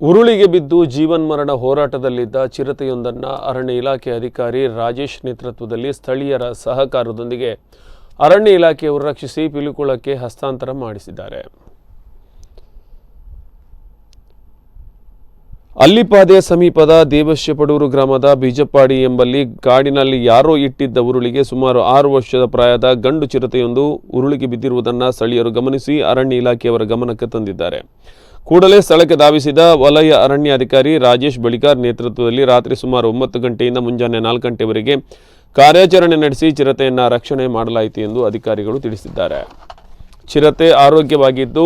ಉರುಳಿಗೆ ಬಿದ್ದು ಜೀವನ್ಮರಣ ಹೋರಾಟದಲ್ಲಿದ್ದ ಚಿರತೆಯೊಂದನ್ನು ಅರಣ್ಯ ಇಲಾಖೆ ಅಧಿಕಾರಿ ರಾಜೇಶ್ ನೇತೃತ್ವದಲ್ಲಿ ಸ್ಥಳೀಯರ ಸಹಕಾರದೊಂದಿಗೆ ಅರಣ್ಯ ಇಲಾಖೆಯವರು ರಕ್ಷಿಸಿ ಪಿಲಿಕುಳಕ್ಕೆ ಹಸ್ತಾಂತರ ಮಾಡಿಸಿದ್ದಾರೆ. ಅಲ್ಲಿಪಾದೆ ಸಮೀಪದ ದೇವಶ್ಯಪಡೂರು ಗ್ರಾಮದ ಬೀಜಪ್ಪಾಡಿ ಎಂಬಲ್ಲಿ ಕಾಡಿನಲ್ಲಿ ಯಾರೋ ಇಟ್ಟಿದ್ದ ಉರುಳಿಗೆ ಸುಮಾರು ಆರು ವರ್ಷದ ಪ್ರಾಯದ ಗಂಡು ಚಿರತೆಯೊಂದು ಉರುಳಿಗೆ ಬಿದ್ದಿರುವುದನ್ನು ಸ್ಥಳೀಯರು ಗಮನಿಸಿ ಅರಣ್ಯ ಇಲಾಖೆಯವರ ಗಮನಕ್ಕೆ ತಂದಿದ್ದಾರೆ. ಕೂಡಲೇ ಸ್ಥಳಕ್ಕೆ ಧಾವಿಸಿದ ವಲಯ ಅರಣ್ಯಾಧಿಕಾರಿ ರಾಜೇಶ್ ಬಳಿಕಾರ್ ನೇತೃತ್ವದಲ್ಲಿ ರಾತ್ರಿ ಸುಮಾರು ಒಂಬತ್ತು ಗಂಟೆಯಿಂದ ಮುಂಜಾನೆ ನಾಲ್ಕು ಗಂಟೆವರೆಗೆ ಕಾರ್ಯಾಚರಣೆ ನಡೆಸಿ ಚಿರತೆಯನ್ನು ರಕ್ಷಣೆ ಮಾಡಲಾಯಿತು ಎಂದು ಅಧಿಕಾರಿಗಳು ತಿಳಿಸಿದ್ದಾರೆ. ಚಿರತೆ ಆರೋಗ್ಯವಾಗಿದ್ದು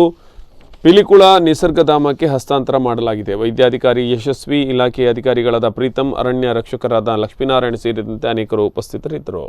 ಪಿಲಿಕುಳ ನಿಸರ್ಗಧಾಮಕ್ಕೆ ಹಸ್ತಾಂತರ ಮಾಡಲಾಗಿದೆ. ವೈದ್ಯಾಧಿಕಾರಿ ಯಶಸ್ವಿ ಇಲಾಖೆಯ ಅಧಿಕಾರಿಗಳಾದ ಪ್ರೀತಂ, ಅರಣ್ಯ ರಕ್ಷಕರಾದ ಲಕ್ಷ್ಮೀನಾರಾಯಣ ಸೇರಿದಂತೆ ಅನೇಕರು ಉಪಸ್ಥಿತರಿದ್ದರು.